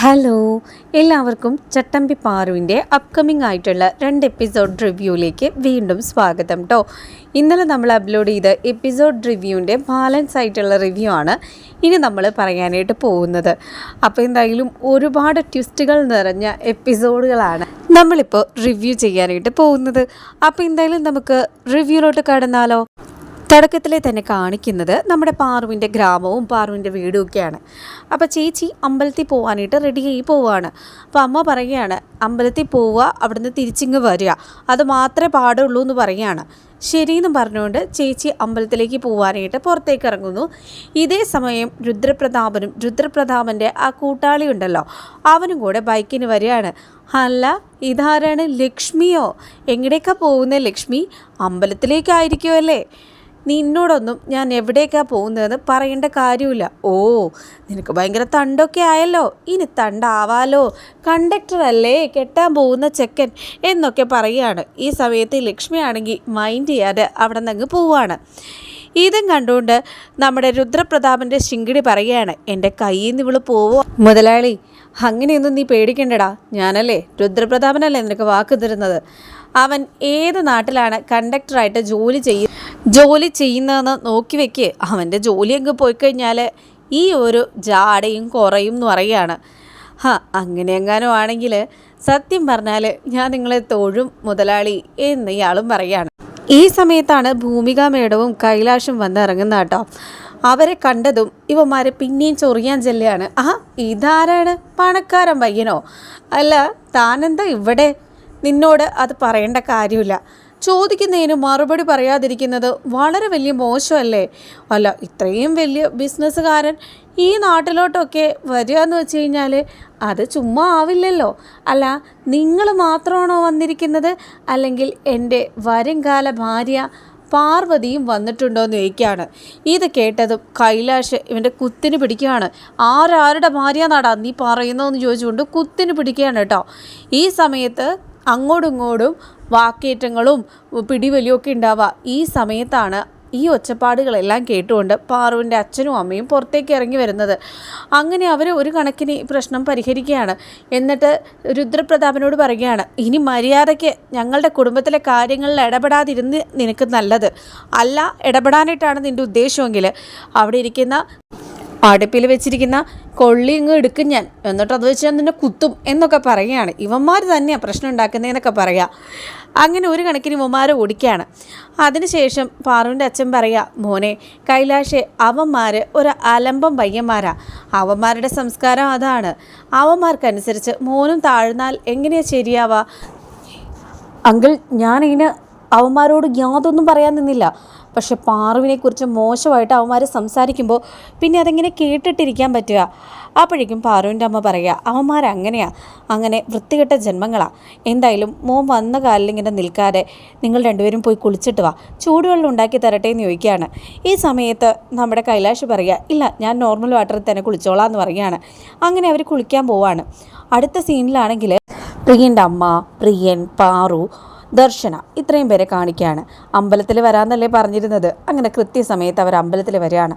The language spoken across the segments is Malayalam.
ഹലോ എല്ലാവർക്കും ചട്ടമ്പി പാറുവിന്റെ അപ്കമിങ് ആയിട്ടുള്ള രണ്ട് എപ്പിസോഡ് റിവ്യൂയിലേക്ക് വീണ്ടും സ്വാഗതം കേട്ടോ ഇന്നലെ നമ്മൾ അപ്ലോഡ് ചെയ്ത എപ്പിസോഡ് റിവ്യൂവിന്റെ ബാലൻസ് ആയിട്ടുള്ള റിവ്യൂ ആണ് ഇനി നമ്മൾ പറയാനായിട്ട് പോകുന്നത്. അപ്പോൾ എന്തായാലും ഒരുപാട് ട്വിസ്റ്റുകൾ നിറഞ്ഞ എപ്പിസോഡുകളാണ് നമ്മളിപ്പോൾ റിവ്യൂ ചെയ്യാനായിട്ട് പോകുന്നത്. അപ്പോൾ എന്തായാലും നമുക്ക് റിവ്യൂലോട്ട് കടന്നാലോ? തുടക്കത്തിലെ തന്നെ കാണിക്കുന്നത് നമ്മുടെ പാറുവിന്റെ ഗ്രാമവും പാറുവിന്റെ വീടും ഒക്കെയാണ്. അപ്പോൾ ചേച്ചി അമ്പലത്തിൽ പോകാനായിട്ട് റെഡിയായി പോവുകയാണ് അപ്പോൾ അമ്മ പറയുകയാണ് അമ്പലത്തിൽ പോവുക അവിടുന്ന് തിരിച്ചിങ്ങ് വരിക. അത് മാത്രമേ പാടുള്ളൂ എന്ന് പറയുകയാണ്. ശരിയെന്ന് പറഞ്ഞുകൊണ്ട് ചേച്ചി അമ്പലത്തിലേക്ക് പോവാനായിട്ട് പുറത്തേക്ക് ഇറങ്ങുന്നു. ഇതേ സമയം രുദ്രപ്രതാപനും രുദ്രപ്രതാപന്റെ ആ കൂട്ടാളി ഉണ്ടല്ലോ അവനും കൂടെ ബൈക്കിന് വരികയാണ്. അല്ല ഇതാരാണ് ലക്ഷ്മിയോ? എങ്ങടേക്കാണ് പോകുന്നത് ലക്ഷ്മി? അമ്പലത്തിലേക്കായിരിക്കുമല്ലേ നിന്നോടൊന്നും ഞാൻ എവിടേക്കാണ് പോകുന്നതെന്ന് പറയേണ്ട കാര്യമില്ല. ഓ നിനക്ക് ഭയങ്കര തണ്ടൊക്കെ ആയല്ലോ. ഇനി തണ്ടാവാലോ. കണ്ടക്ടറല്ലേ കെട്ടാൻ പോകുന്ന ചെക്കൻ എന്നൊക്കെ പറയുകയാണ്. ഈ സമയത്ത് ലക്ഷ്മിയാണെങ്കിൽ മൈൻഡ് ചെയ്യാതെ അവിടെ നിന്ന് പോവുകയാണ് ഇതും കണ്ടുകൊണ്ട് നമ്മുടെ രുദ്രപ്രതാപന്റെ ശിങ്കിടി പറയുകയാണ്. എന്റെ കയ്യിൽ നിന്ന് ഇവൾ പോവോ? മുതലാളി അങ്ങനെയൊന്നും നീ പേടിക്കണ്ടടാ. ഞാനല്ലേ രുദ്രപ്രതാപനല്ലേ നിനക്ക് വാക്ക് തരുന്നത്? അവൻ ഏത് നാട്ടിലാണ് കണ്ടക്ടറായിട്ട് ജോലി ചെയ്യ ജോലി ചെയ്യുന്നതെന്ന് നോക്കി വെക്ക്. അവന്റെ ജോലി അങ്ങ് പോയി കഴിഞ്ഞാൽ ഈ ഒരു ജാടയും കുറയും എന്ന് പറയുകയാണ്. ഹാ അങ്ങനെ എങ്ങാനും ആണെങ്കിൽ സത്യം പറഞ്ഞാൽ ഞാൻ നിങ്ങളെ തൊഴും മുതലാളി എന്ന് ഇയാളും പറയാണ് ഈ സമയത്താണ് ഭൂമിക മേടവും കൈലാഷും വന്ന് ഇറങ്ങുന്ന കേട്ടോ. അവരെ കണ്ടതും ഇവന്മാരെ പിന്നെയും ചൊറിയാൻ ചെല്ലുകയാണ്. ആ ഇതാരാണ്? പണക്കാരൻ പയ്യനോ? അല്ല താനെന്താ ഇവിടെ? നിന്നോട് അത് പറയേണ്ട കാര്യമില്ല. ചോദിക്കുന്നതിന് മറുപടി പറയാതിരിക്കുന്നത് വളരെ വലിയ മോശമല്ലേ? അല്ല ഇത്രയും വലിയ ബിസിനസ്സുകാരൻ ഈ നാട്ടിലോട്ടൊക്കെ വരിക എന്ന് വെച്ച് കഴിഞ്ഞാൽ അത് ചുമ്മാ ആവില്ലല്ലോ. അല്ല നിങ്ങൾ മാത്രമാണോ വന്നിരിക്കുന്നത്? അല്ലെങ്കിൽ എന്റെ വരുംകാല ഭാര്യ പാർവതിയും വന്നിട്ടുണ്ടോ എന്ന് ചോദിക്കുകയാണ്. ഇത് കേട്ടതും കൈലാഷ് ഇവന്റെ കുത്തിന് പിടിക്കുകയാണ്. ആരാരുടെ ഭാര്യ നാടാ നീ പറയുന്നതെന്ന് ചോദിച്ചുകൊണ്ട് കുത്തിന് പിടിക്കുകയാണ് കേട്ടോ. ഈ സമയത്ത് അങ്ങോട്ടും ഇങ്ങോട്ടും വാക്കേറ്റങ്ങളും പിടിവലിയൊക്കെ ഉണ്ടാവുക. ഈ സമയത്താണ് ഈ ഒച്ചപ്പാടുകളെല്ലാം കേട്ടുകൊണ്ട് പാറുവിന്റെ അച്ഛനും അമ്മയും പുറത്തേക്ക് ഇറങ്ങി വരുന്നത്. അങ്ങനെ അവർ ഒരു കണക്കിന് പ്രശ്നം പരിഹരിക്കുകയാണ്. എന്നിട്ട് രുദ്രപ്രതാപനോട് പറയുകയാണ് ഇനി മര്യാദയ്ക്ക് ഞങ്ങളുടെ കുടുംബത്തിലെ കാര്യങ്ങളിൽ ഇടപെടാതിരുന്ന് നിനക്ക് നല്ലത്. അല്ല ഇടപെടാനായിട്ടാണ് നിന്റെ ഉദ്ദേശമെങ്കിൽ അവിടെ ഇരിക്കുന്ന അടുപ്പിൽ വെച്ചിരിക്കുന്ന കൊള്ളി ഇങ്ങ് എടുക്കും ഞാൻ. എന്നിട്ട് അത് വെച്ച് ഞാൻ നിന്നെ കുത്തും എന്നൊക്കെ പറയുകയാണ്. ഇവന്മാർ തന്നെയാണ് പ്രശ്നം ഉണ്ടാക്കുന്നതെന്നൊക്കെ പറയാം. അങ്ങനെ ഒരു കണക്കിന് ഇവന്മാരെ ഓടിക്കുകയാണ് അതിനുശേഷം പാറുവിന്റെ അച്ഛൻ പറയുക മോനെ കൈലാഷെ അവന്മാർ ഒരു അലമ്പം പയ്യന്മാരാ. അവന്മാരുടെ സംസ്കാരം അതാണ്. അവന്മാർക്കനുസരിച്ച് മോനും താഴ്ന്നാൽ എങ്ങനെയാണ് ശരിയാവുക അങ്കിൾ ഞാനിങ്ങനെ അവന്മാരോട് യാതൊന്നും പറയാൻ നിന്നില്ല. പക്ഷെ പാറുവിനെക്കുറിച്ച് മോശമായിട്ട് അവന്മാർ സംസാരിക്കുമ്പോൾ പിന്നെ അതെങ്ങനെ കേട്ടിട്ടിരിക്കാൻ പറ്റുക? അപ്പോഴേക്കും പാറുവിന്റെ അമ്മ പറയുക അവന്മാർ അങ്ങനെയാ അങ്ങനെ വൃത്തികെട്ട ജന്മങ്ങളാണ് എന്തായാലും മോൻ വന്ന കാലിൽ ഇങ്ങനെ നിൽക്കാതെ നിങ്ങൾ രണ്ടുപേരും പോയി കുളിച്ചിട്ട് വാ. ചൂടുവെള്ളം ഉണ്ടാക്കി തരട്ടെ എന്ന് ചോദിക്കുകയാണ്. ഈ സമയത്ത് നമ്മുടെ കൈലാഷ് പറയുക ഇല്ല ഞാൻ നോർമൽ വാട്ടറിൽ തന്നെ കുളിച്ചോളാം എന്ന് പറയുകയാണ്. അങ്ങനെ അവർ കുളിക്കാൻ പോവാണ്. അടുത്ത സീനിലാണെങ്കിൽ പ്രിയന്റെ അമ്മ പ്രിയൻ പാറു ദർശന. ഇത്രയും പേരെ കാണിക്കുകയാണ് അമ്പലത്തിൽ വരാമെന്നല്ലേ പറഞ്ഞിരുന്നത്. അങ്ങനെ കൃത്യസമയത്ത് അവർ അമ്പലത്തിൽ വരികയാണ്.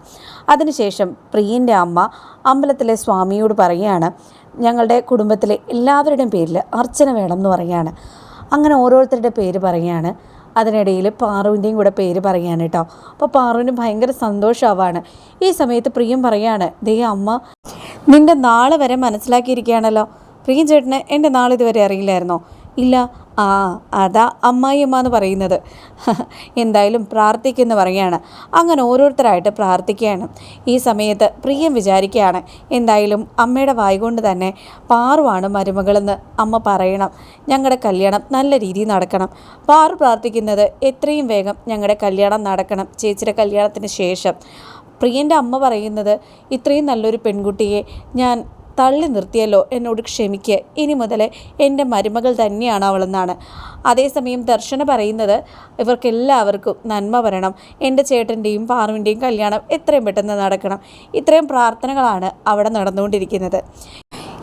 അതിനുശേഷം പ്രിയന്റെ അമ്മ അമ്പലത്തിലെ സ്വാമിയോട് പറയുകയാണ് ഞങ്ങളുടെ കുടുംബത്തിലെ എല്ലാവരുടെയും പേരിൽ അർച്ചന വേണം എന്ന് പറയുകയാണ്. അങ്ങനെ ഓരോരുത്തരുടെ പേര് പറയുകയാണ്. അതിനിടയിൽ പാറുവിന്റെയും കൂടെ പേര് പറയുകയാണ് കേട്ടോ. അപ്പോൾ പാറുവിന് ഭയങ്കര സന്തോഷമാവാണ് ഈ സമയത്ത് പ്രിയം പറയാണ് ദേ അമ്മ നിന്റെ നാളെ വരെ മനസ്സിലാക്കിയിരിക്കുകയാണല്ലോ. പ്രിയം ചേട്ടന് എന്റെ നാളിതുവരെ അറിയില്ലായിരുന്നോ? ഇല്ല ആ അതാ അമ്മായിയമ്മ എന്ന് പറയുന്നത്. എന്തായാലും പ്രാർത്ഥിക്കുന്നു പറയാണ് അങ്ങനെ ഓരോരുത്തരായിട്ട് പ്രാർത്ഥിക്കുകയാണ്. ഈ സമയത്ത് പ്രിയം വിചാരിക്കുകയാണ് എന്തായാലും അമ്മയുടെ വായികൊണ്ട് തന്നെ പാറുവാണ് മരുമകളെന്ന് അമ്മ പറയണം. ഞങ്ങളുടെ കല്യാണം നല്ല രീതിയിൽ നടക്കണം. പാറു പ്രാർത്ഥിക്കുന്നത് എത്രയും വേഗം ഞങ്ങളുടെ കല്യാണം നടക്കണം ചേച്ചിയുടെ കല്യാണത്തിന് ശേഷം. പ്രിയന്റെ അമ്മ പറയുന്നത് ഇത്രയും നല്ലൊരു പെൺകുട്ടിയെ ഞാൻ തള്ളി നിർത്തിയല്ലോ. എന്നോട് ക്ഷമിക്കുക ഇനി മുതൽ എന്റെ മരുമകൾ തന്നെയാണ് അവളെന്നാണ്. അതേസമയം ദർശന പറയുന്നത് ഇവർക്കെല്ലാവർക്കും നന്മ വരണം. എന്റെ ചേട്ടന്റെയും പാറുവിന്റെയും കല്യാണം എത്രയും പെട്ടെന്ന് നടക്കണം. ഇത്രയും പ്രാർത്ഥനകളാണ് അവിടെ നടന്നുകൊണ്ടിരിക്കുന്നത്.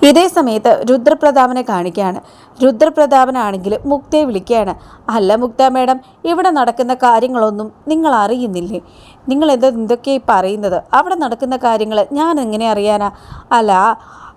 ഇതേ സമയത്ത് രുദ്രപ്രതാപനെ കാണിക്കുകയാണ്. രുദ്രപ്രതാപനാണെങ്കിൽ മുക്തയെ വിളിക്കുകയാണ്. അല്ല മുക്ത മേഡം ഇവിടെ നടക്കുന്ന കാര്യങ്ങളൊന്നും നിങ്ങൾ അറിയുന്നില്ലേ? നിങ്ങൾ എന്തൊക്കെയാണ് പറയുന്നത്? അവിടെ നടക്കുന്ന കാര്യങ്ങൾ ഞാൻ എങ്ങനെ അറിയാനാ? അല്ല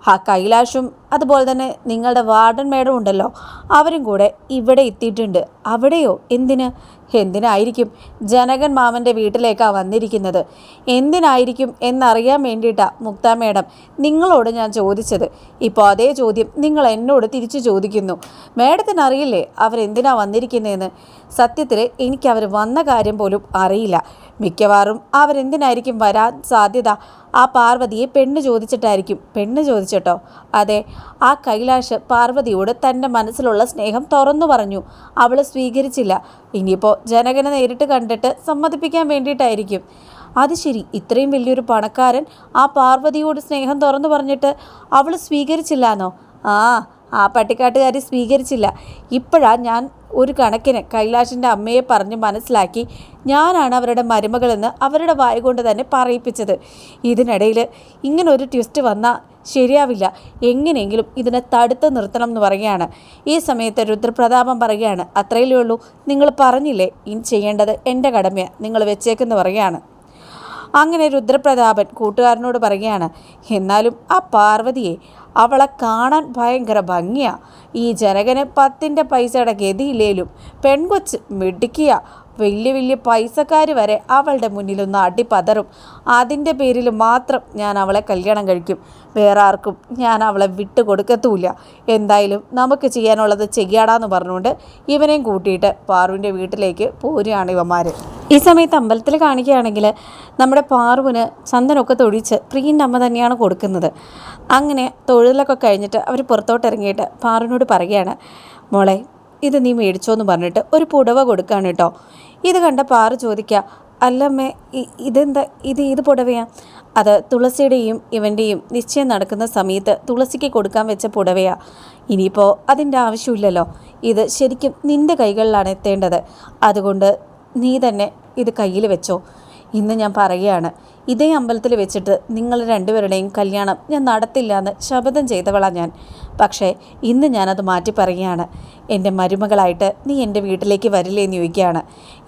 ആ കൈലാഷും അതുപോലെ തന്നെ നിങ്ങളുടെ വാർഡൻ മേഡം ഉണ്ടല്ലോ അവരും കൂടെ ഇവിടെ എത്തിയിട്ടുണ്ട്. അവിടെയോ? എന്തിന്? എന്തിനായിരിക്കും ജനകൻ മാമന്റെ വീട്ടിലേക്കാണ് വന്നിരിക്കുന്നത്? എന്തിനായിരിക്കും എന്നറിയാൻ വേണ്ടിയിട്ടാണ് മുക്ത മേഡം നിങ്ങളോട് ഞാൻ ചോദിച്ചത്. ഇപ്പോൾ അതേ ചോദ്യം നിങ്ങൾ എന്നോട് തിരിച്ചു ചോദിക്കുന്നു. മേഡത്തിന് അറിയില്ലേ അവരെന്തിനാണ് വന്നിരിക്കുന്നതെന്ന് സത്യത്തിൽ എനിക്ക് അവർ വന്ന കാര്യം പോലും അറിയില്ല. മിക്കവാറും അവരെന്തിനായിരിക്കും വരാൻ സാധ്യത? ആ പാർവതിയെ പെണ്ണ് ചോദിച്ചിട്ടായിരിക്കും. പെണ്ണ് ചോദിച്ചിട്ടോ? അതെ ആ കൈലാഷ് പാർവതിയോട് തന്റെ മനസ്സിലുള്ള സ്നേഹം തുറന്നു പറഞ്ഞു. അവൾ സ്വീകരിച്ചില്ല. ഇനിയിപ്പോൾ ജനകനെ നേരിട്ട് കണ്ടിട്ട് സമ്മതിപ്പിക്കാൻ വേണ്ടിയിട്ടായിരിക്കും. അത് ശരി ഇത്രയും വലിയൊരു പണക്കാരൻ ആ പാർവതിയോട് സ്നേഹം തുറന്നു പറഞ്ഞിട്ട് അവൾ സ്വീകരിച്ചില്ലാന്നോ? ആ ആ പട്ടിക്കാട്ടുകാരി സ്വീകരിച്ചില്ല. ഇപ്പോഴാണ് ഞാൻ ഒരു കണക്കിന് കൈലാഷിന്റെ അമ്മയെ പറഞ്ഞ് മനസ്സിലാക്കി. ഞാനാണ് അവരുടെ മരുമകളെന്ന് അവരുടെ വായ കൊണ്ട് തന്നെ പറയിപ്പിച്ചത്. ഇതിനിടയിൽ ഇങ്ങനെ ഒരു ട്വിസ്റ്റ് വന്നാൽ ശരിയാവില്ല. എങ്ങനെയെങ്കിലും ഇതിനെ തടുത്ത് നിർത്തണം എന്ന് പറയുകയാണ്. ഈ സമയത്ത് രുദ്രപ്രതാപം പറയുകയാണ് അത്രയല്ലേ ഉള്ളൂ. നിങ്ങൾ പറഞ്ഞില്ലേ ഇനി ചെയ്യേണ്ടത് എന്റെ കടമയാണ് നിങ്ങൾ വെച്ചേക്കെന്ന് പറയുകയാണ്. അങ്ങനെ രുദ്രപ്രതാപൻ കൂട്ടുകാരനോട് പറയുകയാണ് എന്നാലും ആ പാർവതിയെ അവളെ കാണാൻ ഭയങ്കര ഭംഗിയാ. ഈ ജനകന് പത്തിന്റെ പൈസയുടെ ഗതിയില്ലേലും പെൺകൊച്ച് മിടുക്കിയ. വലിയ വലിയ പൈസക്കാർ വരെ അവളുടെ മുന്നിലൊന്ന് അടിപതറും. അതിന്റെ പേരിൽ മാത്രം ഞാൻ അവളെ കല്യാണം കഴിക്കും. വേറെ ആർക്കും ഞാൻ അവളെ വിട്ടു കൊടുക്കത്തുമില്ല എന്തായാലും നമുക്ക് ചെയ്യാനുള്ളത് ചെയ്യാടാന്ന് പറഞ്ഞുകൊണ്ട് ഇവനെയും കൂട്ടിയിട്ട് പാറുവിന്റെ വീട്ടിലേക്ക് പോരുകയാണ് ഇവന്മാർ ഈ സമയത്ത് അമ്പലത്തിൽ കാണിക്കുകയാണെങ്കിൽ നമ്മുടെ പാറുവിന് ചന്ദനമൊക്കെ തൊഴിച്ച് പ്രിയന്റെ അമ്മ തന്നെയാണ് കൊടുക്കുന്നത്. അങ്ങനെ തൊഴിലൊക്കെ കഴിഞ്ഞിട്ട് അവർ പുറത്തോട്ട് ഇറങ്ങിയിട്ട് പാറുവിനോട് പറയുകയാണ് മോളെ ഇത് നീ മേടിച്ചോ എന്ന് പറഞ്ഞിട്ട് ഒരു പുടവ കൊടുക്കുകയാണ് കേട്ടോ. ഇത് കണ്ട പാറു ചോദിക്കുക അല്ലമ്മേ ഇതെന്താ ഇത് ഏത് പുടവയാ? അത് തുളസിയുടെയും ഇവന്റെയും നിശ്ചയം നടക്കുന്ന സമയത്ത് തുളസിക്ക് കൊടുക്കാൻ വെച്ച പുടവയാ. ഇനിയിപ്പോൾ അതിന്റെ ആവശ്യമില്ലല്ലോ. ഇത് ശരിക്കും നിന്റെ കൈകളിലാണ് എത്തേണ്ടത്. അതുകൊണ്ട് നീ തന്നെ ഇത് കയ്യിൽ വെച്ചോ. ഇന്ന് ഞാൻ പറയുകയാണ് ഇതേ അമ്പലത്തിൽ വെച്ചിട്ട് നിങ്ങൾ രണ്ടുപേരുടെയും കല്യാണം ഞാൻ നടത്തില്ല എന്ന് ശപഥം ചെയ്തവളാണ് ഞാൻ. പക്ഷേ ഇന്ന് ഞാനത് മാറ്റി പറയുകയാണ്. എന്റെ മരുമകളായിട്ട് നീ എന്റെ വീട്ടിലേക്ക് വരില്ലേ എന്ന് ചോദിക്കുകയാണ്.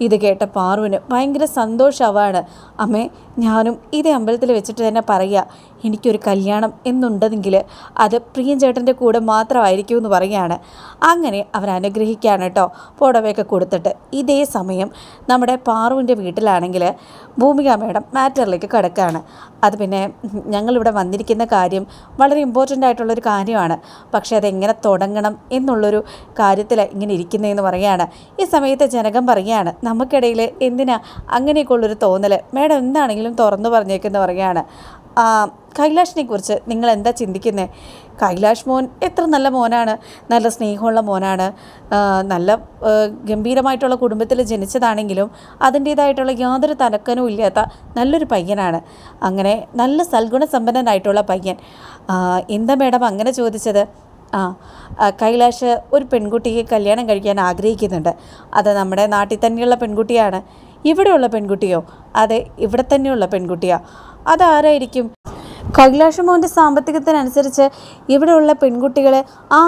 ഇത് കേട്ട പാറുവിന് ഭയങ്കര സന്തോഷമാവാണ്. അമ്മേ ഞാനും ഇതേ അമ്പലത്തിൽ വെച്ചിട്ട് തന്നെ പറയുക എനിക്കൊരു കല്യാണം എന്നുണ്ടെങ്കിൽ അത് പ്രിയഞ്ചേട്ടന്റെ കൂടെ മാത്രമായിരിക്കും എന്ന് പറയുകയാണ്. അങ്ങനെ അവർ കേട്ടോ പുടവയൊക്കെ കൊടുത്തിട്ട്. ഇതേ സമയം നമ്മുടെ പാറുവിന്റെ വീട്ടിലാണെങ്കിൽ ഭൂമിക മേഡം മാറ്ററിലേക്ക് കിടക്കുകയാണ്. അത് പിന്നെ ഞങ്ങളിവിടെ വന്നിരിക്കുന്ന കാര്യം വളരെ ഇമ്പോർട്ടന്റ് ആയിട്ടുള്ളൊരു കാര്യമാണ്. പക്ഷേ അതെങ്ങനെ തുടങ്ങണം എന്നുള്ളൊരു കാര്യത്തിൽ ഇങ്ങനെ ഇരിക്കുന്നതെന്ന് പറയുകയാണ്. ഈ സമയത്ത് ജനകം പറയുകയാണ് നമുക്കിടയിൽ എന്തിനാ അങ്ങനെയൊക്കെയുള്ളൊരു തോന്നൽ മേഡം എന്താണെങ്കിലും തുറന്നു പറഞ്ഞേക്കെന്ന് പറയുകയാണ്. കൈലാഷിനെ കുറിച്ച് നിങ്ങൾ എന്താ ചിന്തിക്കുന്നത് കൈലാഷ് മോൻ എത്ര നല്ല മോനാണ്. നല്ല സ്നേഹമുള്ള മോനാണ്. നല്ല ഗംഭീരമായിട്ടുള്ള കുടുംബത്തിൽ ജനിച്ചതാണെങ്കിലും അതിന്റേതായിട്ടുള്ള യാതൊരു തലക്കനും ഇല്ലാത്ത നല്ലൊരു പയ്യനാണ്. അങ്ങനെ നല്ല സൽഗുണസമ്പന്നനായിട്ടുള്ള പയ്യൻ. എന്താ മേഡം അങ്ങനെ ചോദിച്ചത്? ആ ആ, കൈലാഷ് ഒരു പെൺകുട്ടിയെ കല്യാണം കഴിക്കാൻ ആഗ്രഹിക്കുന്നുണ്ട്. അത് നമ്മുടെ നാട്ടിൽ തന്നെയുള്ള പെൺകുട്ടിയാണ്. ഇവിടെയുള്ള പെൺകുട്ടിയോ? അതെ ഇവിടെ തന്നെയുള്ള പെൺകുട്ടിയാ. അതാരായിരിക്കും? കൈലാഷ് മോന്റെ സാമ്പത്തികത്തിനനുസരിച്ച് ഇവിടെയുള്ള പെൺകുട്ടികൾ ആ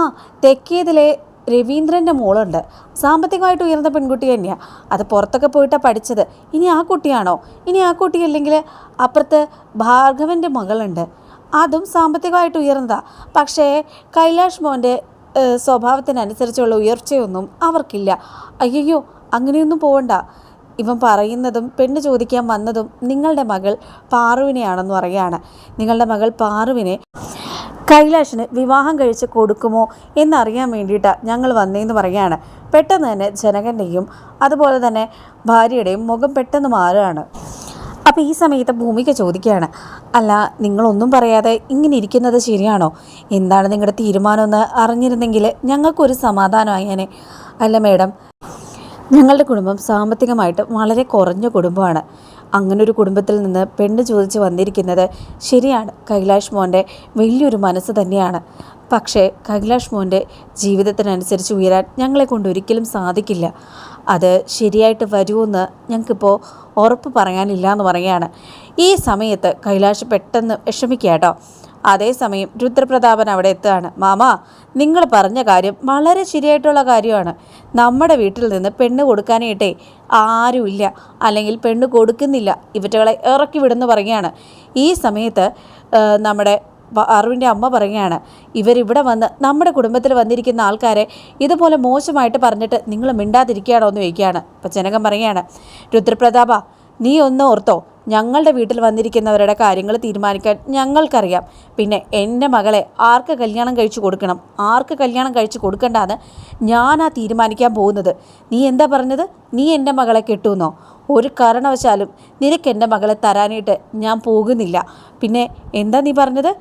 തെക്കേതിലെ രവീന്ദ്രന്റെ മോളുണ്ട്. സാമ്പത്തികമായിട്ട് ഉയർന്ന പെൺകുട്ടി തന്നെയാണ് അത് പുറത്തൊക്കെ പോയിട്ടാണ് പഠിച്ചത്. ഇനി ആ കുട്ടിയാണോ? ഇനി ആ കുട്ടി അല്ലെങ്കിൽ അപ്പുറത്ത് ഭാർഗവന്റെ മകളുണ്ട്. അതും സാമ്പത്തികമായിട്ട് ഉയർന്നതാണ് പക്ഷേ കൈലാഷ് മോന്റെ സ്വഭാവത്തിനനുസരിച്ചുള്ള ഉയർച്ചയൊന്നും അവർക്കില്ല. അയ്യോ അങ്ങനെയൊന്നും പോവണ്ട. ഇവൻ പറയുന്നതും പെണ്ണ് ചോദിക്കാൻ വന്നതും നിങ്ങളുടെ മകൾ പാറുവിനെയാണെന്ന് പറയുകയാണ്. നിങ്ങളുടെ മകൾ പാറുവിനെ കൈലാഷിന് വിവാഹം കഴിച്ച് കൊടുക്കുമോ എന്നറിയാൻ വേണ്ടിയിട്ടാണ് ഞങ്ങൾ വന്നേന്ന് പറയുകയാണ്. പെട്ടെന്ന് തന്നെ ജനകന്റെയും അതുപോലെ തന്നെ ഭാര്യയുടെയും മുഖം പെട്ടെന്ന് മാറുകയാണ്. അപ്പോൾ ഈ സമയത്ത് ഭൂമിക ചോദിക്കുകയാണ് അല്ല നിങ്ങളൊന്നും പറയാതെ ഇങ്ങനെ ഇരിക്കുന്നത് ശരിയാണോ? എന്താണ് നിങ്ങളുടെ തീരുമാനമെന്ന് അറിഞ്ഞിരുന്നെങ്കിൽ ഞങ്ങൾക്കൊരു സമാധാനമായേനെ അല്ല മേഡം. ഞങ്ങളുടെ കുടുംബം സാമ്പത്തികമായിട്ട് വളരെ കുറഞ്ഞ കുടുംബമാണ്. അങ്ങനൊരു കുടുംബത്തിൽ നിന്ന് പെണ്ണ് ചോദിച്ച് വന്നിരിക്കുന്നത് ശരിയാണ്. കൈലാഷ് മോന്റെ വലിയൊരു മനസ്സ് തന്നെയാണ്. പക്ഷേ കൈലാഷ് മോന്റെ ജീവിതത്തിനനുസരിച്ച് ഉയരാൻ ഞങ്ങളെ കൊണ്ട് ഒരിക്കലും സാധിക്കില്ല. അത് ശരിയായിട്ട് വരുമെന്ന് ഞങ്ങൾക്കിപ്പോൾ ഉറപ്പ് പറയാനില്ല എന്ന് പറയുകയാണ്. ഈ സമയത്ത് കൈലാഷ് പെട്ടെന്ന് വിഷമിക്കുക കേട്ടോ അതേസമയം രുദ്രപ്രതാപൻ അവിടെ എത്തുകയാണ്. മാമ നിങ്ങൾ പറഞ്ഞ കാര്യം വളരെ ശരിയായിട്ടുള്ള കാര്യമാണ്. നമ്മുടെ വീട്ടിൽ നിന്ന് പെണ്ണ് കൊടുക്കാനായിട്ടേ ആരുമില്ല അല്ലെങ്കിൽ പെണ്ണ് കൊടുക്കുന്നില്ല. ഇവറ്റകളെ ഇറക്കി വിടുന്നു പറയുകയാണ്. ഈ സമയത്ത് നമ്മുടെ അറിവിന്റെ അമ്മ പറയുകയാണ് ഇവരിവിടെ വന്ന് നമ്മുടെ കുടുംബത്തിൽ വന്നിരിക്കുന്ന ആൾക്കാരെ ഇതുപോലെ മോശമായിട്ട് പറഞ്ഞിട്ട് നിങ്ങൾ മിണ്ടാതിരിക്കുകയാണോ? എന്ന് ചോദിക്കുകയാണ്. അപ്പം ജനകം പറയുകയാണ് രുദ്രപ്രതാപ നീ ഒന്ന് ഓർത്തോ. ഞങ്ങളുടെ വീട്ടിൽ വന്നിരിക്കുന്നവരുടെ കാര്യങ്ങൾ തീരുമാനിക്കാൻ ഞങ്ങൾക്കറിയാം. പിന്നെ എന്റെ മകളെ ആർക്ക് കല്യാണം കഴിച്ചു കൊടുക്കണം? ആർക്ക് കല്യാണം കഴിച്ചു കൊടുക്കണ്ടെന്ന് ഞാനാ തീരുമാനിക്കാൻ പോകുന്നത്. നീ എന്താ പറഞ്ഞത്? നീ എന്റെ മകളെ കെട്ടുമെന്നോ ഒരു കാരണവശാലും നിനക്ക് എന്റെ മകളെ തരാനായിട്ട് ഞാൻ പോകുന്നില്ല. പിന്നെ എന്താ നീ പറഞ്ഞത്?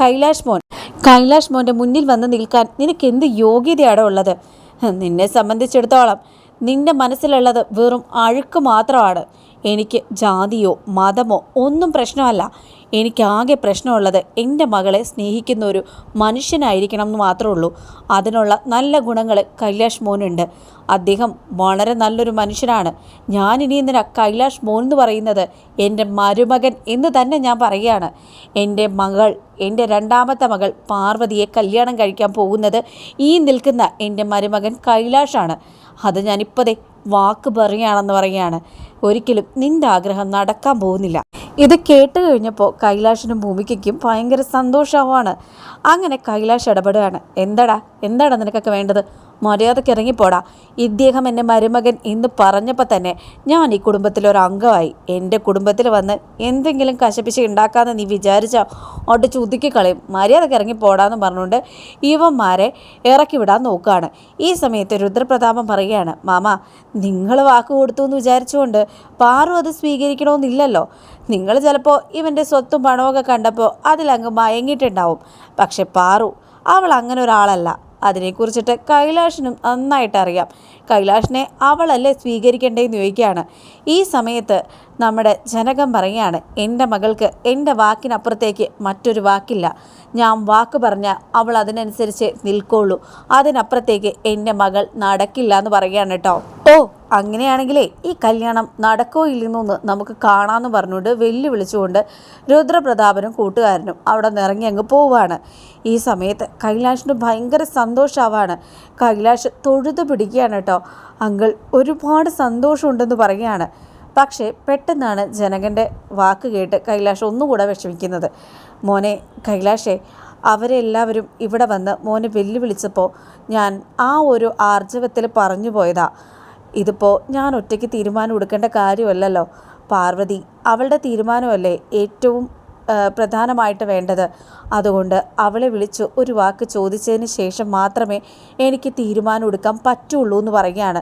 കൈലാഷ് മോൻ. കൈലാഷ് മോന്റെ മുന്നിൽ വന്ന് നിൽക്കാൻ നിനക്ക് എന്ത് യോഗ്യതയാണ് ഉള്ളത്? നിന്നെ സംബന്ധിച്ചിടത്തോളം നിന്റെ മനസ്സിലുള്ളത് വെറും അഴുക്ക് മാത്രമാണ്. എനിക്ക് ജാതിയോ മതമോ ഒന്നും പ്രശ്നമല്ല. എനിക്കാകെ പ്രശ്നമുള്ളത് എന്റെ മകളെ സ്നേഹിക്കുന്ന ഒരു മനുഷ്യനായിരിക്കണം എന്ന് മാത്രമേ ഉള്ളൂ. അതിനുള്ള നല്ല ഗുണങ്ങൾ കൈലാഷ് മോനുണ്ട്. അദ്ദേഹം വളരെ നല്ലൊരു മനുഷ്യനാണ്. ഞാൻ ഇനി എന്തിനാ കൈലാഷ് മോൻ എന്ന് പറയുന്നത്? എന്റെ മരുമകൻ എന്ന് തന്നെ ഞാൻ പറയുകയാണ്. എന്റെ മകൾ എന്റെ രണ്ടാമത്തെ മകൾ പാർവതിയെ കല്യാണം കഴിക്കാൻ പോകുന്നത് ഈ നിൽക്കുന്ന എന്റെ മരുമകൻ കൈലാഷാണ്. അത് ഞാനിപ്പതേ വാക്ക് പറയുകയാണെന്ന് പറയുകയാണ്. ഒരിക്കലും നിന്റെ ആഗ്രഹം നടക്കാൻ പോകുന്നില്ല. ഇത് കേട്ട് കഴിഞ്ഞപ്പോൾ കൈലാഷിനും ഭൂമിക്കും ഭയങ്കര സന്തോഷമാണ് അങ്ങനെ കൈലാഷ് ഇടപെടുകയാണ്. എന്താടാ? എന്താടാ നിനക്കൊക്കെ വേണ്ടത്? മര്യാദയ്ക്ക് ഇറങ്ങിപ്പോടാ. ഇദ്ദേഹം എന്റെ മരുമകൻ എന്ന് പറഞ്ഞപ്പോൾ തന്നെ ഞാൻ ഈ കുടുംബത്തിലൊരംഗമായി എന്റെ കുടുംബത്തിൽ വന്ന് എന്തെങ്കിലും കശപ്പിശ ഉണ്ടാക്കാമെന്ന് നീ വിചാരിച്ചാൽ ഒട്ട് ചുതുക്കിക്കളയും മര്യാദയ്ക്ക് ഇറങ്ങിപ്പോടാന്ന് പറഞ്ഞുകൊണ്ട് ഇവന്മാരെ ഇറക്കി വിടാൻ നോക്കുകയാണ്. ഈ സമയത്ത് രുദ്രപ്രതാപം പറയുകയാണ് മാമ നിങ്ങൾ വാക്ക് കൊടുത്തു എന്ന് വിചാരിച്ചുകൊണ്ട് പാറു അത് സ്വീകരിക്കണമെന്നില്ലല്ലോ. നിങ്ങൾ ചിലപ്പോൾ ഇവന്റെ സ്വത്തും പണമൊക്കെ കണ്ടപ്പോൾ അതിലങ്ങ് മയങ്ങിയിട്ടുണ്ടാവും. പക്ഷെ പാറു അവൾ അങ്ങനെ ഒരാളല്ല. അതിനെക്കുറിച്ചിട്ട് കൈലാഷിനും നന്നായിട്ട് അറിയാം. കൈലാഷിനെ അവളല്ലേ സ്വീകരിക്കേണ്ടതെന്ന് ചോദിക്കുകയാണ്. ഈ സമയത്ത് നമ്മുടെ ജനകം പറയുകയാണ് എന്റെ മകൾക്ക് എന്റെ വാക്കിനപ്പുറത്തേക്ക് മറ്റൊരു വാക്കില്ല. ഞാൻ വാക്ക് പറഞ്ഞാൽ അവൾ അതിനനുസരിച്ച് നിൽക്കുള്ളൂ. അതിനപ്പുറത്തേക്ക് എന്റെ മകൾ നടക്കില്ല എന്ന് പറയുകയാണ് കേട്ടോ. ഓ അങ്ങനെയാണെങ്കിലേ ഈ കല്യാണം നടക്കോ ഇല്ലെന്നൊന്ന് നമുക്ക് കാണാമെന്ന് പറഞ്ഞുകൊണ്ട് വെല്ലുവിളിച്ചുകൊണ്ട് രുദ്രപ്രതാപനും കൂട്ടുകാരനും അവിടെ നിറങ്ങി അങ്ങ് പോവുകയാണ് ഈ സമയത്ത് കൈലാഷിന് ഭയങ്കര സന്തോഷമാവാണ് കൈലാഷ് തൊഴുതു പിടിക്കുകയാണ് കേട്ടോ. അങ്കിൾ ഒരുപാട് സന്തോഷമുണ്ടെന്ന് പറയുകയാണ്. പക്ഷേ പെട്ടെന്നാണ് ജനകന്റെ വാക്ക് കേട്ട് കൈലാഷ് ഒന്നുകൂടെ വിഷമിക്കുന്നത്. മോനെ കൈലാഷേ അവരെല്ലാവരും ഇവിടെ വന്ന് മോനെ വെല്ലുവിളിച്ചപ്പോൾ ഞാൻ ആ ഒരു ആർജവത്തിൽ പറഞ്ഞു പോയതാ. ഇതിപ്പോൾ ഞാൻ ഒറ്റയ്ക്ക് തീരുമാനം എടുക്കേണ്ട കാര്യമല്ലല്ലോ. പാർവതി അവളുടെ തീരുമാനമല്ലേ ഏറ്റവും പ്രധാനമായിട്ട് വേണ്ടത്? അതുകൊണ്ട് അവളെ വിളിച്ച് ഒരു വാക്ക് ചോദിച്ചതിന് ശേഷം മാത്രമേ എനിക്ക് തീരുമാനം എടുക്കാൻ പറ്റുള്ളൂ എന്ന് പറയുകയാണ്.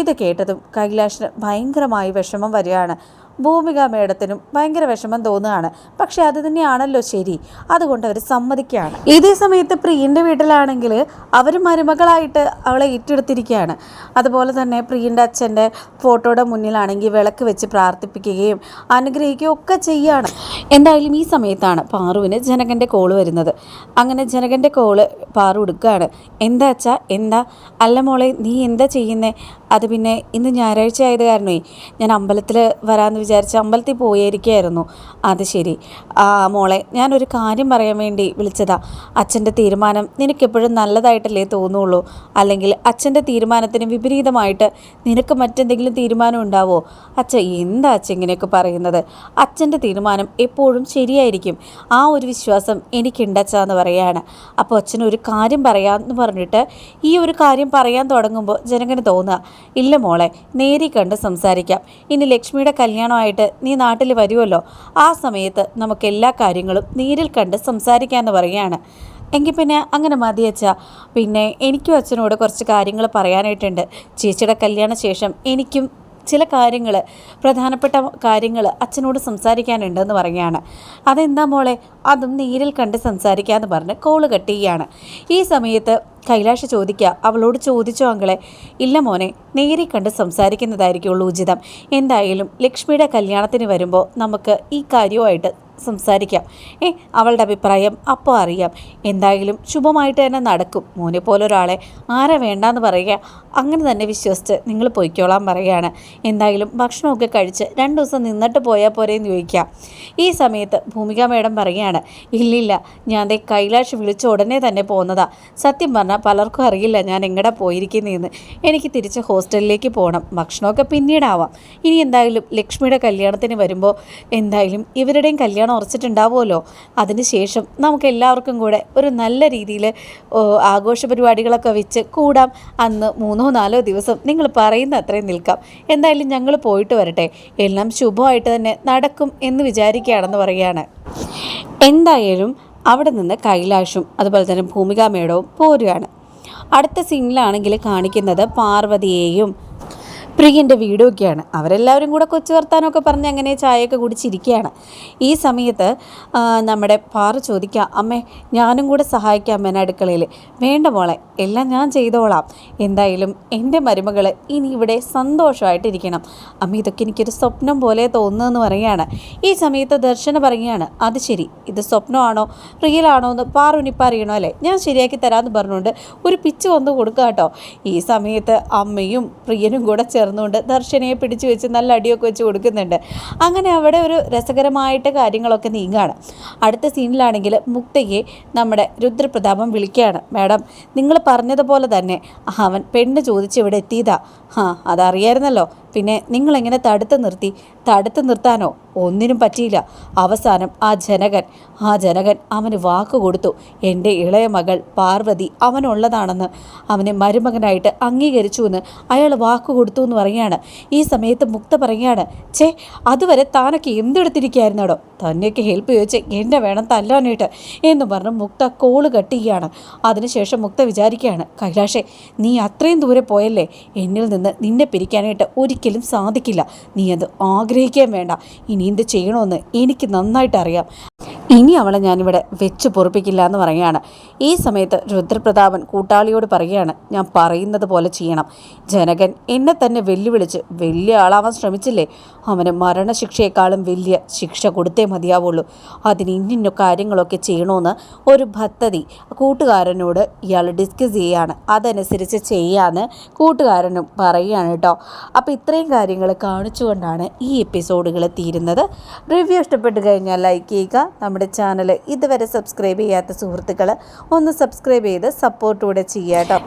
ഇത് കേട്ടതും കൈലാഷിന് ഭയങ്കരമായി വിഷമം വരികയാണ്. ഭൂമിക മേഡത്തിനും ഭയങ്കര വിഷമം തോന്നുകയാണ്. പക്ഷെ അത് തന്നെയാണല്ലോ ശരി. അതുകൊണ്ട് അവർ സമ്മതിക്കുകയാണ്. ഇതേ സമയത്ത് പ്രിയന്റെ വീട്ടിലാണെങ്കിൽ അവർ മരുമകളായിട്ട് അവളെ ഏറ്റെടുത്തിരിക്കുകയാണ്. അതുപോലെ തന്നെ പ്രിയന്റെ അച്ഛന്റെ ഫോട്ടോയുടെ മുന്നിലാണെങ്കിൽ വിളക്ക് വെച്ച് പ്രാർത്ഥിപ്പിക്കുകയും അനുഗ്രഹിക്കുകയും ഒക്കെ ചെയ്യുകയാണ്. എന്തായാലും ഈ സമയത്താണ് പാറുവിന് ജനകന്റെ കോൾ വരുന്നത്. അങ്ങനെ ജനകന്റെ കോൾ പാറു എടുക്കുകയാണ്. എന്താ അച്ഛാ? എന്താ? അല്ല മോളെ നീ എന്താ ചെയ്യുന്നേ? അത് പിന്നെ ഇന്ന് ഞായറാഴ്ച ആയത് കാരണമേ ഞാൻ അമ്പലത്തിൽ വരാമെന്ന് വിചാരിച്ച് അമ്പലത്തിൽ പോയിരിക്കുകയായിരുന്നു. അത് ശരി. ആ മോളെ ഞാനൊരു കാര്യം പറയാൻ വേണ്ടി വിളിച്ചതാ. അച്ഛന്റെ തീരുമാനം നിനക്കെപ്പോഴും നല്ലതായിട്ടല്ലേ തോന്നുള്ളൂ? അല്ലെങ്കിൽ അച്ഛന്റെ തീരുമാനത്തിന് വിപരീതമായിട്ട് നിനക്ക് മറ്റെന്തെങ്കിലും തീരുമാനം ഉണ്ടാവോ? അച്ഛ എന്താ അച്ഛ ഇങ്ങനെയൊക്കെ പറയുന്നത്? അച്ഛന്റെ തീരുമാനം എപ്പോഴും ശരിയായിരിക്കും. ആ ഒരു വിശ്വാസം എനിക്കുണ്ടച്ചാന്ന് പറയാണ്. അപ്പോൾ അച്ഛൻ ഒരു കാര്യം പറയാമെന്ന് പറഞ്ഞിട്ട് ഈ ഒരു കാര്യം പറയാൻ തുടങ്ങുമ്പോൾ ജനങ്ങനെ തോന്നുക ഇല്ല മോളെ നേരി കണ്ട് സംസാരിക്കാം. ഇനി ലക്ഷ്മിയുടെ കല്യാണമായിട്ട് നീ നാട്ടിൽ വരുമല്ലോ ആ സമയത്ത് നമുക്ക് എല്ലാ കാര്യങ്ങളും നേരിൽ കണ്ട് സംസാരിക്കാമെന്ന് പറയുകയാണ്. എങ്കിൽ പിന്നെ അങ്ങനെ മതി അച്ഛാ. പിന്നെ എനിക്കും അച്ഛനോട് കുറച്ച് കാര്യങ്ങൾ പറയാനായിട്ടുണ്ട്. ചേച്ചിയുടെ കല്യാണ ശേഷം എനിക്കും ചില കാര്യങ്ങൾ പ്രധാനപ്പെട്ട കാര്യങ്ങൾ അച്ഛനോട് സംസാരിക്കാനുണ്ടെന്ന് പറയുകയാണ്. അതെന്താ മോളെ? അതും നേരിൽ കണ്ട് സംസാരിക്കാമെന്ന് പറഞ്ഞ് കോൾ കട്ട് ചെയ്യുകയാണ് ഈ സമയത്ത് കൈലാഷ് ചോദിക്കുക അവളോട് ചോദിച്ചോ അങ്കളെ? ഇല്ല മോനെ നേരെ കണ്ട് സംസാരിക്കുന്നതായിരിക്കുള്ളൂ ഉചിതം. എന്തായാലും ലക്ഷ്മിയുടെ കല്യാണത്തിന് വരുമ്പോൾ നമുക്ക് ഈ കാര്യവുമായിട്ട് സംസാരിക്കാം. ഏ അവളുടെ അഭിപ്രായം അപ്പോൾ അറിയാം. എന്തായാലും ശുഭമായിട്ട് തന്നെ നടക്കും. മോനെ പോലെ ഒരാളെ ആരെ വേണ്ടാന്ന് പറയുക? അങ്ങനെ തന്നെ വിശ്വസിച്ച് നിങ്ങൾ പൊയ്ക്കോളാൻ പറയുകയാണ്. എന്തായാലും ഭക്ഷണമൊക്കെ കഴിച്ച് രണ്ട് ദിവസം നിന്നിട്ട് പോയാൽ പോരെ എന്ന് ചോദിക്കാം. ഈ സമയത്ത് ഭൂമിക മേഡം പറയുകയാണ് ഇല്ലില്ല ഞാൻ അതേ കൈലാഷ് വിളിച്ച ഉടനെ തന്നെ പോകുന്നതാ സത്യം പറഞ്ഞാൽ പലർക്കും അറിയില്ല ഞാൻ എങ്ങടെ പോയിരിക്കുന്നതെന്ന് എനിക്ക് തിരിച്ച് ഹോസ്റ്റലിലേക്ക് പോകണം ഭക്ഷണമൊക്കെ പിന്നീടാവാം. ഇനി എന്തായാലും ലക്ഷ്മിയുടെ കല്യാണത്തിന് വരുമ്പോൾ എന്തായാലും ഇവരുടെയും കല്യാണം ഉറച്ചിട്ടുണ്ടാവുമല്ലോ. അതിനുശേഷം നമുക്ക് എല്ലാവർക്കും കൂടെ ഒരു നല്ല രീതിയിൽ ആഘോഷ പരിപാടികളൊക്കെ വെച്ച് കൂടാം. അന്ന് മൂന്നോ നാലോ ദിവസം നിങ്ങൾ പറയുന്ന അത്രയും നിൽക്കാം. എന്തായാലും ഞങ്ങൾ പോയിട്ട് വരട്ടെ. എല്ലാം ശുഭമായിട്ട് തന്നെ നടക്കും എന്ന് വിചാരിക്കുകയാണെന്ന് പറയുകയാണ്. എന്തായാലും അവിടെ നിന്ന് കൈലാഷും അതുപോലെ തന്നെ ഭൂമികാ മേടവും പോരുകയാണ്. അടുത്ത സീനിലാണെങ്കിൽ കാണിക്കുന്നത് പാർവതിയെയും പ്രിയന്റെ വീടൊക്കെയാണ്. അവരെല്ലാവരും കൂടെ കൊച്ചു വർത്താനമൊക്കെ പറഞ്ഞ് അങ്ങനെ ചായയൊക്കെ കുടിച്ചിരിക്കുകയാണ്. ഈ സമയത്ത് നമ്മുടെ പാറ ചോദിക്കുക അമ്മേ ഞാനും കൂടെ സഹായിക്കാം അമ്മേനെ അടുക്കളയിൽ വേണ്ട മോളെ എല്ലാം ഞാൻ ചെയ്തോളാം. എന്തായാലും എന്റെ മരുമകൾ ഇനി ഇവിടെ സന്തോഷമായിട്ടിരിക്കണം. അമ്മ ഇതൊക്കെ എനിക്കൊരു സ്വപ്നം പോലെ തോന്നുന്നതെന്ന് പറയുകയാണ്. ഈ സമയത്ത് ദർശന പറയുകയാണ് അത് ശരി ഇത് സ്വപ്നമാണോ? റിയൽ ആണോ എന്ന് പാറുനിപ്പം അറിയണോ അല്ലേ? ഞാൻ ശരിയാക്കി തരാമെന്ന് പറഞ്ഞുകൊണ്ട് ഒരു പിച്ച് വന്ന് കൊടുക്കുക കേട്ടോ ഈ സമയത്ത് അമ്മയും പ്രിയനും കൂടെ ചേർന്നുകൊണ്ട് ദർശനയെ പിടിച്ചു വെച്ച് നല്ല അടിയൊക്കെ വെച്ച് കൊടുക്കുന്നുണ്ട്. അങ്ങനെ അവിടെ ഒരു രസകരമായിട്ട് കാര്യങ്ങളൊക്കെ നീങ്ങാണ്. അടുത്ത സീനിലാണെങ്കിൽ മുക്തയെ നമ്മുടെ രുദ്രപ്രതാപം വിളിക്കുകയാണ്. മാഡം നിങ്ങൾ പറഞ്ഞതുപോലെ തന്നെ. അവൻ പെണ്ണ് ചോദിച്ച് ഇവിടെ എത്തിയതാ. ആ അതറിയായിരുന്നല്ലോ. പിന്നെ നിങ്ങളെങ്ങനെ തടുത്ത് നിർത്തി? തടുത്ത് നിർത്താനോ? ഒന്നിനും പറ്റിയില്ല. അവസാനം ആ ജനകൻ ആ ജനകൻ അവന് വാക്ക് കൊടുത്തു. എന്റെ ഇളയ മകൾ പാർവതി അവനുള്ളതാണെന്ന്. അവനെ മരുമകനായിട്ട് അംഗീകരിച്ചു എന്ന് അയാൾ വാക്ക് കൊടുത്തു എന്ന് പറയുകയാണ്. ഈ സമയത്ത് മുക്ത പറയുകയാണ് ഛേ അതുവരെ താനൊക്കെ എന്തെടുത്തിരിക്കുകയായിരുന്നോടോ? തന്നെയൊക്കെ ഹെൽപ്പ് ചോദിച്ച് എന്നെ വേണം തല്ലാനായിട്ട് എന്ന് പറഞ്ഞ് മുക്ത കോൾ കട്ടുകയാണ് അതിനുശേഷം മുക്ത വിചാരിക്കുകയാണ് കൈലാഷേ നീ അത്രയും ദൂരെ പോയല്ലേ? എന്നിൽ നിന്ന് നിന്നെ പിരിക്കാനായിട്ട് ഒരിക്കലും സാധിക്കില്ല. നീ അത് ആഗ്രഹിക്കാൻ വേണ്ട. ഇനി എന്ത് ചെയ്യണമെന്ന് എനിക്ക് നന്നായിട്ട് അറിയാം. ഇനി അവളെ ഞാനിവിടെ വെച്ച് പൊറപ്പിക്കില്ല എന്ന് പറയുകയാണ്. ഈ സമയത്ത് രുദ്രപ്രതാപൻ കൂട്ടാളിയോട് പറയുകയാണ് ഞാൻ പറയുന്നത് പോലെ ചെയ്യണം. ജനകൻ എന്നെ തന്നെ വെല്ലുവിളിച്ച് വലിയ ആളാവാൻ ശ്രമിച്ചില്ലേ? അവന് മരണശിക്ഷയെക്കാളും വലിയ ശിക്ഷ കൊടുത്തേ മതിയാവുള്ളൂ. അതിന് ഇന്നിന്ന കാര്യങ്ങളൊക്കെ ചെയ്യണമെന്ന് ഒരു പദ്ധതി കൂട്ടുകാരനോട് ഇയാൾ ഡിസ്കസ് ചെയ്യുകയാണ് അതനുസരിച്ച് ചെയ്യാന്ന് കൂട്ടുകാരനും പറയുകയാണ് കേട്ടോ. അപ്പോൾ ഇത്രയും കാര്യങ്ങൾ കാണിച്ചുകൊണ്ടാണ് ഈ എപ്പിസോഡുകൾ തീരുന്നത്. റിവ്യൂ ഇഷ്ടപ്പെട്ട് കഴിഞ്ഞാൽ ലൈക്ക് ചെയ്യുക. നമ്മുടെ ചാനൽ ഇതുവരെ സബ്സ്ക്രൈബ് ചെയ്യാത്ത സുഹൃത്തുക്കൾ ഒന്ന് സബ്സ്ക്രൈബ് ചെയ്ത് സപ്പോർട്ട് ചെയ്യാട്ടോ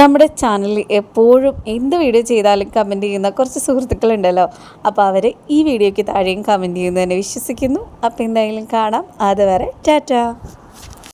നമ്മുടെ ചാനലിൽ എപ്പോഴും എന്ത് വീഡിയോ ചെയ്താലും കമന്റ് ചെയ്യുന്ന കുറച്ച് സുഹൃത്തുക്കളുണ്ടല്ലോ. അപ്പോൾ അവർ ഈ വീഡിയോയ്ക്ക് താഴെയും കമന്റ് ചെയ്യുന്നതിനെ വിശ്വസിക്കുന്നു. അപ്പോൾ എന്തായാലും കാണാം. അതുവരെ ടാറ്റാ.